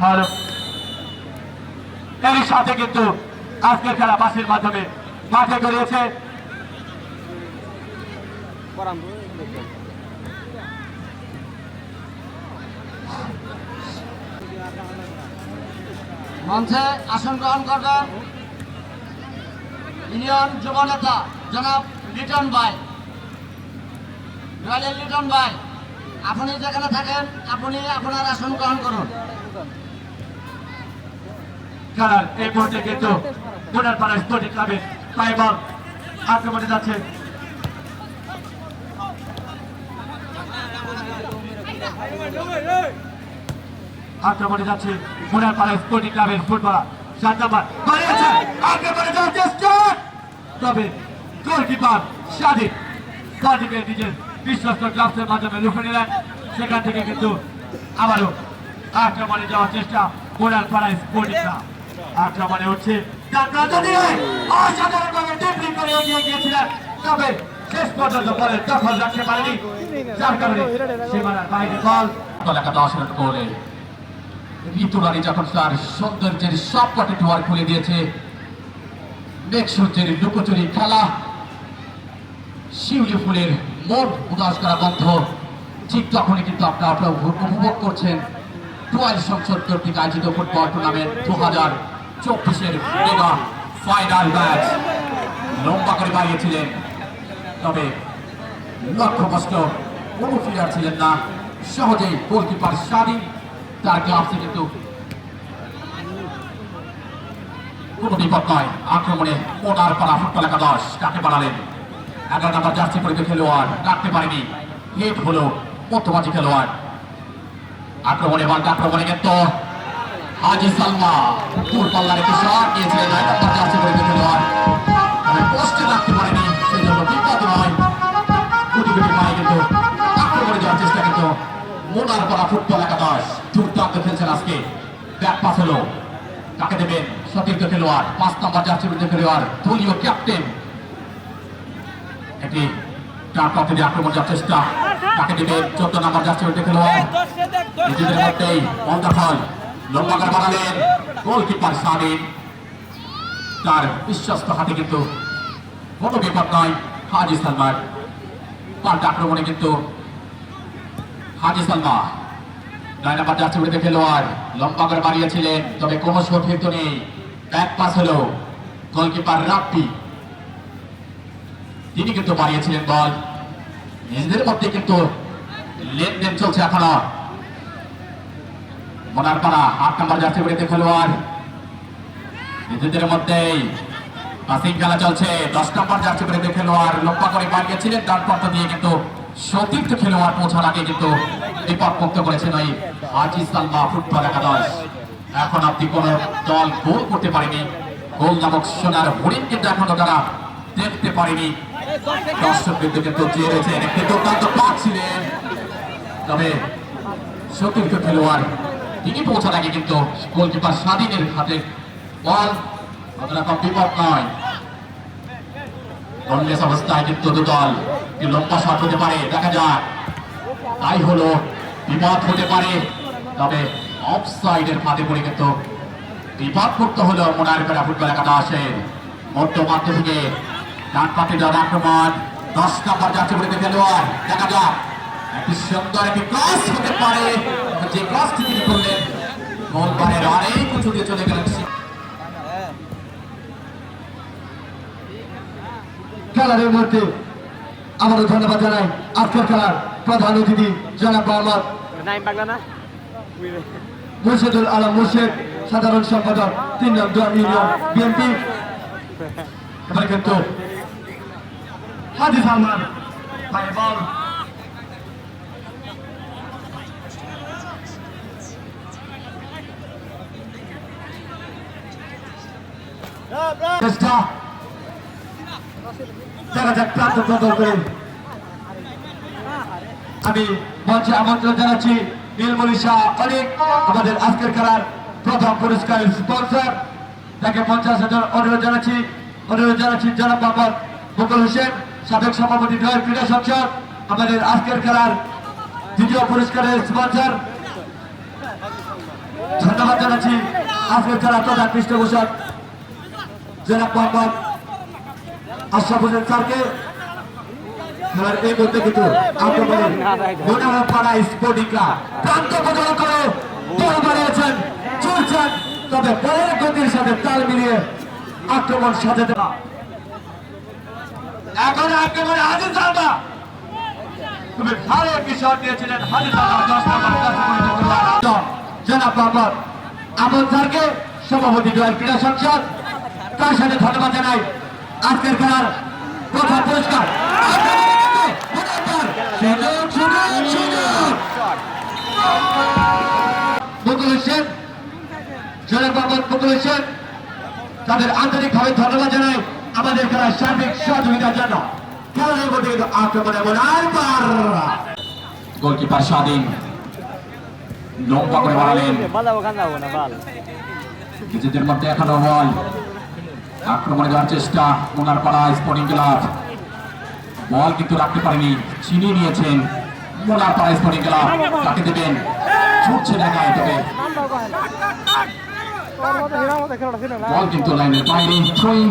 Hello এরই সাথে কিন্তু আজকের খেলা বাসের মাধ্যমে মাঠে গড়িয়েছে। মঞ্চে আসন গ্রহণ করবেন ইউনিয়ন যুব নেতা জনাব লিটন ভাই। রয়্যাল লিটন ভাই, আপনি যেখানে থাকেন, আপনি আপনার আসন গ্রহণ করুন। খেলার এই মুহূর্তে কিন্তু পুনর্পাড়া স্পোর্টিং ক্লাবের পাই বল আক্রমণে যাচ্ছে। আক্রমণে যাচ্ছে স্পোর্টিং ক্লাবের যাওয়ার চেষ্টা তবে গোলকিপার স্বাধীন স্বাধীনের নিজের বিশ্বস্ত মাধ্যমে লুফে নিলেন। সেখান থেকে কিন্তু আবারও আক্রমণে যাওয়ার চেষ্টা পুনর্পাড়া স্পোর্টিং ক্লাব। ডিপলি করে এগিয়ে গিয়েছিলেন। তবে শেষ পর্যন্ত দখল রাখতে পারেনি। কারণে সীমানার বাইরে বল। যখন সব খুলে দিয়েছে লুকোচুরি খেলা, শিউলি ফুলের মোট উদাস করা বন্ধ, ঠিক তখনই কিন্তু আপনারা উপভোগ করছেন। টুয়েলভ সংসদ আয়োজিত ফুটবল টুর্নামেন্ট দু হাজার চব্বিশের মেগা ফাইনাল ম্যাচ লম্বা করে বাড়িয়েছিলেন। তবে লক্ষ্যভ্রষ্ট কোনো প্লেয়ার ছিলেন না। সহজেই গোলকিপার স্বাধীন তার গ্লাভসে কিন্তু কোনো বিপদ নয় আক্রমণে ওনার পাড়া ফুটবল একাদশ কাকে বাড়ালেন এগারো নম্বর জার্সি পরিবে খেলোয়াড় রাখতে পারেনি। হেট হলো মধ্যমাঝি খেলোয়াড়। আক্রমণে বলটা আক্রমণে কিন্তু হাজি সালমা দূর পাল্লার একটি শট নিয়েছিলেন পায়ে কিন্তু আক্রমণে যাওয়ার চেষ্টা কিন্তু পাঁচ ক্যাপ্টেন। দিয়ে আক্রমণ কাকে দেবেন চোদ্দ নম্বর বিরুদ্ধে খেলোয়াড়। নিজেদের গোলকিপার তার বিশ্বস্ত হাতে কিন্তু কোনো বিপদ নয়, হাজি পাল্টা আক্রমণে কিন্তু হাজি সালমা নয় নাম্বার যাচ্ছে উড়ে খেলোয়াড়। লম্বা বাড়িয়েছিলেন, তবে কোনো তো নেই। ব্যাক পাস হলো গোলকিপার রাপ্পি তিনি কিন্তু বাড়িয়েছিলেন বল। নিজেদের মধ্যে কিন্তু লেনদেন চলছে এখনও। মনার পাড়া আট নাম্বার যাচ্ছে উড়ে খেলোয়াড়। নিজেদের মধ্যেই পাসিং খেলা চলছে। দশ নম্বর যাচ্ছে করে খেলোয়াড় লম্বা করে বাড়িয়েছিলেন ডান প্রান্ত দিয়ে কিন্তু সতীর্থ খেলোয়াড় পৌঁছার আগে কিন্তু বিপদ মুক্ত করেছেন ওই হাজি সালমা ফুটবল একাদশ। এখন আপনি কোন দল গোল করতে পারেনি। গোল নামক সোনার হরিণ কিন্তু এখনও তারা দেখতে পারেনি। দর্শক কিন্তু কিন্তু দুর্দান্ত পাক ছিলেন। তবে সতীর্থ খেলোয়াড় তিনি পৌঁছার আগে কিন্তু গোলকিপার স্বাধীনের হাতে বল। অতটা বিপদ নয়। কংগ্রেস অবস্থায় কিন্তু দুদল লম্বা শট হতে পারে, দেখা যাক। তাই হলো, বিপদ হতে পারে। তবে অফ সাইডের ফাঁদে পড়ে কিন্তু বিপদ মুক্ত হলো মোনার পেরা ফুটবল একাদশের মধ্য মাঠ থেকে ডান পাতে যাওয়ার আক্রমণ দশ নম্বর যাচ্ছে বলে খেলোয়াড় দেখা যাক, একটি সুন্দর একটি ক্রস হতে পারে। যে ক্রসটি তিনি গোলবারের অনেক উঁচু চলে গেলেন। ধন্যবাদ জানাই আজকের খেলার প্রধান অতিথি, জনাব মোহাম্মদ মুর্শিদুল আলম মুর্শিদ, সাধারণ সম্পাদক তিন নং দোয়ার ইউনিয়ন বিএনপি। কিন্তু হাজি সালমান চেষ্টা। দেখা আমি মঞ্চে আমন্ত্রণ জানাচ্ছি নীলমণি শাহ, অনেক আমাদের আজকের খেলার প্রথম পুরস্কার স্পন্সর। তাকে মঞ্চে আসার জন্য অনুরোধ জানাচ্ছি অনুরোধ জানাচ্ছি জনাব মোহাম্মদ মুকুল হোসেন, সাবেক সভাপতি নয় ক্রীড়া সংসদ, আমাদের আজকের খেলার দ্বিতীয় পুরস্কারের স্পন্সর। ধন্যবাদ জানাচ্ছি আজকের যারা প্রধান পৃষ্ঠপোষক জেলা মোহাম্মদ আশরাফ হোসেন স্যারকে খেলার এই মুহূর্তে কিন্তু আক্রমণে মোনারপাড়া স্পোর্টিং ক্লাব প্রান্ত বদল করে বল বাড়িয়েছেন চলছেন তবে বলের গতির সাথে তাল মিলিয়ে আক্রমণ সাজাতে এখন আক্রমণে হাজির সালমা তুমি ভালো একটি শট দশ নম্বর কাছে জনাব মোহাম্মদ আমল সভাপতি জয় ক্রীড়া সংসদ তার সাথে ধন্যবাদ জানাই। আজকের খেলার প্রথম পুরস্কার। মুকুল হোসেন জনাব মোহাম্মদ মুকুল হোসেন তাদের আন্তরিকভাবে ধন্যবাদ জানাই আমাদের খেলার সার্বিক সহযোগিতার জন্য। খেলার মধ্যে কিন্তু আক্রমণে গোলকিপার স্বাধীন। লম্বা করে বাড়ালেন. নিজেদের মধ্যে এখনও বল। আক্রমণে যাওয়ার চেষ্টা মোনার পাড়া স্পোর্টিং ক্লাব। বল কিন্তু রাখতে পারেনি চিনিয়ে নিয়েছেন মোনার পাড়া স্পোর্টিং ক্লাব। তাকে দেবেন, ছুটছে দেখায় তবে. বল কিন্তু লাইনের বাইরে, থ্রোয়িং।